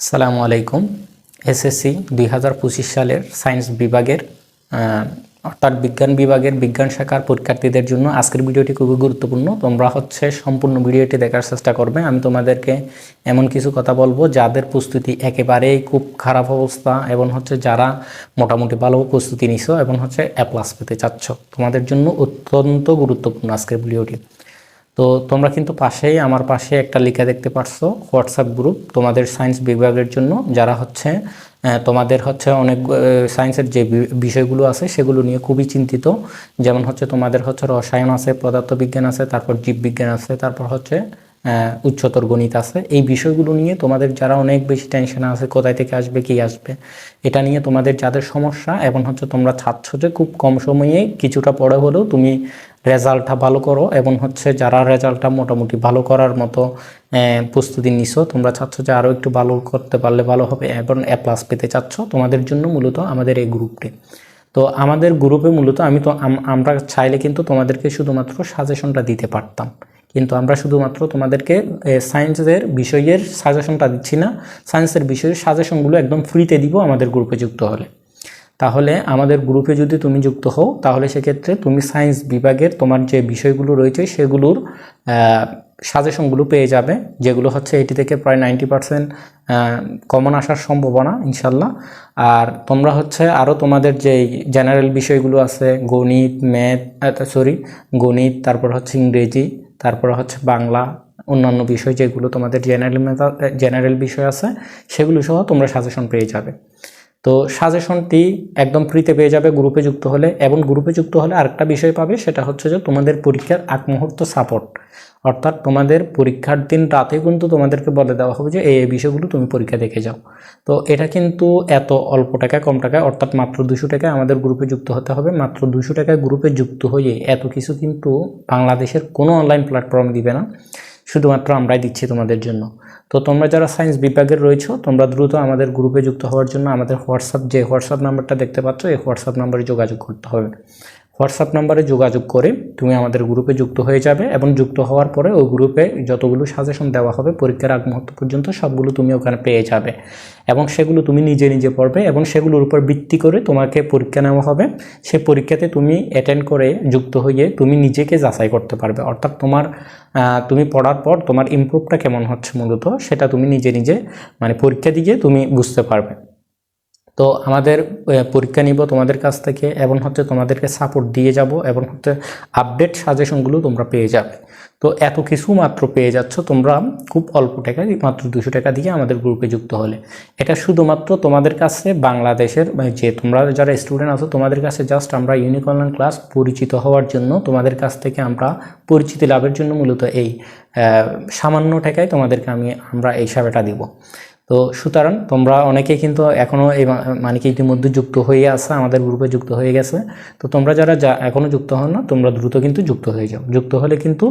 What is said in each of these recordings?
আসসালামু আলাইকুম। এসএসসি দুই হাজার পঁচিশ সালের সায়েন্স বিভাগের অর্থাৎ বিজ্ঞান বিভাগের বিজ্ঞান শাখার পরীক্ষার্থীদের জন্য আজকের ভিডিওটি খুবই গুরুত্বপূর্ণ। তোমরা হচ্ছে সম্পূর্ণ ভিডিওটি দেখার চেষ্টা করবে। আমি তোমাদেরকে এমন কিছু কথা বলব যাদের প্রস্তুতি একেবারেই খুব খারাপ অবস্থা এবং হচ্ছে যারা মোটামুটি ভালো প্রস্তুতি নিছো এবং হচ্ছে এ প্লাস পেতে চাচ্ছ। তোমাদের জন্য অত্যন্ত গুরুত্বপূর্ণ আজকের ভিডিওটি। তো তোমরা কিন্তু পাশেই আমার পাশে একটা লেখা দেখতে পারছ হোয়াটসঅ্যাপ গ্রুপ তোমাদের সায়েন্স বিভাগের জন্য, যারা হচ্ছে তোমাদের হচ্ছে অনেক সায়েন্সের যে বিষয়গুলো আছে সেগুলো নিয়ে খুবই চিন্তিত। যেমন হচ্ছে তোমাদের হচ্ছে রসায়ন আছে, পদার্থবিজ্ঞান আছে, তারপর জীববিজ্ঞান আছে, তারপর হচ্ছে উচ্চতর গণিত আছে। এই বিষয়গুলো নিয়ে তোমাদের যারা অনেক বেশি টেনশন আছে, কোথায় থেকে আসবে, কি আসবে, এটা নিয়ে তোমাদের যাদের সমস্যা, এবং হচ্ছে তোমরা চাচ্ছ যে খুব কম সময়ে কিছুটা পরে হলেও তুমি রেজাল্টটা ভালো করো, এবং হচ্ছে যারা রেজাল্টটা মোটামুটি ভালো করার মতো প্রস্তুতি নিছো, তোমরা চাচ্ছ যে আরও একটু ভালো করতে পারলে ভালো হবে, এবং এ প্লাস পেতে চাচ্ছ, তোমাদের জন্য মূলত আমাদের এই গ্রুপটি তো আমাদের গ্রুপে মূলত আমি তো, আম- আমরা চাইলে কিন্তু তোমাদেরকে শুধুমাত্র সাজেশনটা দিতে পারতাম। কিন্তু আমরা শুধুমাত্র তোমাদেরকে সায়েন্সের বিষয়ের সাজেশনটা দিচ্ছি না। সায়েন্সের বিষয়ের সাজেশনগুলো একদম ফ্রিতে দিব আমাদের গ্রুপে যুক্ত হলে। তাহলে আমাদের গ্রুপে যদি তুমি যুক্ত হও, তাহলে সেক্ষেত্রে তুমি সায়েন্স বিভাগের তোমার যে বিষয়গুলো রয়েছে, সেগুলোর সাজেশনগুলো পেয়ে যাবে, যেগুলো হচ্ছে এটি থেকে প্রায় নাইনটি পার্সেন্ট কমন আসার সম্ভাবনা, ইনশাল্লাহ। আর তোমরা হচ্ছে আরও তোমাদের যে জেনারেল বিষয়গুলো আছে, গণিত ম্যাথ সরি গণিত, তারপর হচ্ছে ইংরেজি, তারপর হচ্ছে বাংলা, অন্যান্য বিষয় যেগুলো তোমাদের জেনারেল জেনারেল বিষয় আছে, সেগুলো সহ তোমরা সাজেশন পেয়ে যাবে। তো সাজেশনটি একদম ফ্রিতে পেয়ে যাবে গ্রুপে যুক্ত হলে, এবং গ্রুপে যুক্ত হলে আরেকটা বিষয় পাবে, সেটা হচ্ছে যে তোমাদের পরীক্ষার আগ মুহূর্ত সাপোর্ট অর্থাৎ তোমাদের পরীক্ষার দিন রাতে কিন্তু তোমাদেরকে বলে দেওয়া হবে যে, এই বিষয়গুলো তুমি পরীক্ষা দেখে যাও। তো এটা কিন্তু এত অল্প টাকা কম টাকা অর্থাৎ মাত্র দুশো টাকায় আমাদের গ্রুপে যুক্ত হতে হবে। মাত্র দুশো টাকায় গ্রুপে যুক্ত হয়ে এত কিছু কিন্তু বাংলাদেশের কোনো অনলাইন প্ল্যাটফর্ম দিবে না। শুধুমাত্র আমরাই দিচ্ছি তোমাদের জন্য। তো তোমরা যারা সায়েন্স বিভাগের রয়েছো, তোমরা দ্রুত আমাদের গ্রুপে যুক্ত হওয়ার জন্য আমাদের হোয়াটসঅ্যাপ যে হোয়াটসঅ্যাপ নাম্বারটা দেখতে পাচ্ছ, এই হোয়াটসঅ্যাপ নাম্বারে যোগাযোগ করতে হবে। হোয়াটসঅ্যাপ নাম্বারে যোগাযোগ করে তুমি আমাদের গ্রুপে যুক্ত হয়ে যাবে এবং যুক্ত হওয়ার পরে ওই গ্রুপে যতগুলো সাজেশন দেওয়া হবে, পরীক্ষার আগ মুহূর্ত পর্যন্ত সবগুলো তুমি ওখানে পেয়ে যাবে। এবং সেগুলো তুমি নিজে নিজে পড়বে এবং সেগুলোর উপর ভিত্তি করে তোমাকে পরীক্ষা নেওয়া হবে। সেই পরীক্ষাতে তুমি অ্যাটেন্ড করে যুক্ত হয়ে তুমি নিজেকে যাচাই করতে পারবে। অর্থাৎ তোমার তুমি পড়ার পর তোমার ইমপ্রুভটা কেমন হচ্ছে মূলত সেটা তুমি নিজে নিজে মানে পরীক্ষা দিয়ে তুমি বুঝতে পারবে। তো আমাদের পরীক্ষা নিব তোমাদের কাছ থেকে এবং হচ্ছে তোমাদেরকে সাপোর্ট দিয়ে যাব এবং হচ্ছে আপডেট সাজেশনগুলো তোমরা পেয়ে যাবে। তো এত কিছু মাত্র পেয়ে যাচ্ছ তোমরা খুব অল্প টাকায়, মাত্র দুশো টাকা দিয়ে আমাদের গ্রুপে যুক্ত হলে। এটা শুধুমাত্র তোমাদের কাছে বাংলাদেশের যে তোমরা যারা স্টুডেন্ট আছো তোমাদের কাছে জাস্ট আমরা ইউনিক অনলাইন ক্লাস পরিচিত হওয়ার জন্য তোমাদের কাছ থেকে আমরা পরিচিতি লাভের জন্য মূলত এই সামান্য টাকায় তোমাদেরকে আমি, আমরা এই সেবাটা দিব। তো সুতরাং তোমরা অনেকে কিন্তু এখনও এই মানে কি ইতিমধ্যে যুক্ত হয়ে আছে, আমাদের গ্রুপে যুক্ত হয়ে গেছে। তো তোমরা যারা যা এখনও যুক্ত হন না, তোমরা দ্রুত কিন্তু যুক্ত হয়ে যাও। যুক্ত হলে কিন্তু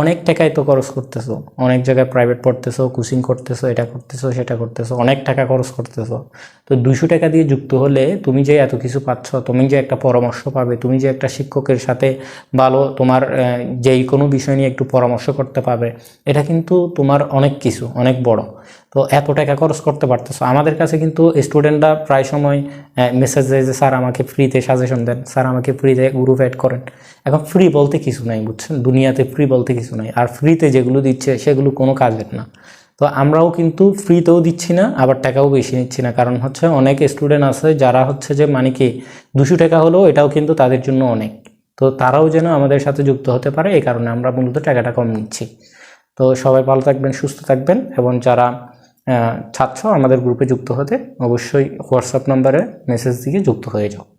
অনেক টাকায় তো খরচ করতেছো। অনেক জায়গায় প্রাইভেট পড়তেছো কোচিং করতেছো, এটা করতেছো, সেটা করতেছো, অনেক টাকা খরচ করতেছো। তো দুশো টাকা দিয়ে যুক্ত হলে তুমি যে এত কিছু পাচ্ছ, তুমি যে একটা পরামর্শ পাবে, তুমি যে একটা শিক্ষকের সাথে ভালো তোমার যেই কোনো বিষয় নিয়ে একটু পরামর্শ করতে পারবে, এটা কিন্তু তোমার অনেক কিছু, অনেক বড়। তো এত টাকা খরচ করতে পারতেছো। আমাদের কাছে কিন্তু স্টুডেন্টরা প্রায় সময় মেসেজ দেয় যে, স্যার, আমাকে ফ্রিতে সাজেশন দেন। স্যার, আমাকে ফ্রিতে গ্রুপ অ্যাড করেন। এখন ফ্রি বলতে কিছু নাই, বুঝছেন? দুনিয়াতে ফ্রি বলতে কিছু নাই। আর ফ্রিতে যেগুলো দিচ্ছে, সেগুলো কোনো কাজের না। তো আমরাও কিন্তু ফ্রিতেও দিচ্ছি না, আবার টাকাও বেশি নিচ্ছি না। কারণ হচ্ছে অনেক স্টুডেন্ট আছে যারা হচ্ছে যে মানে কি, দুশো টাকা হলেও এটাও কিন্তু তাদের জন্য অনেক। তো তারাও যেন আমাদের সাথে যুক্ত হতে পারে, এই কারণে আমরা মূলত টাকাটা কম নিচ্ছি। তো সবাই ভালো থাকবেন, সুস্থ থাকবেন এবং যারা চাচ্ছ আমাদের গ্রুপে যুক্ত হতে অবশ্যই হোয়াটসঅ্যাপ নম্বরে মেসেজ দিয়ে যুক্ত হয়ে যাও।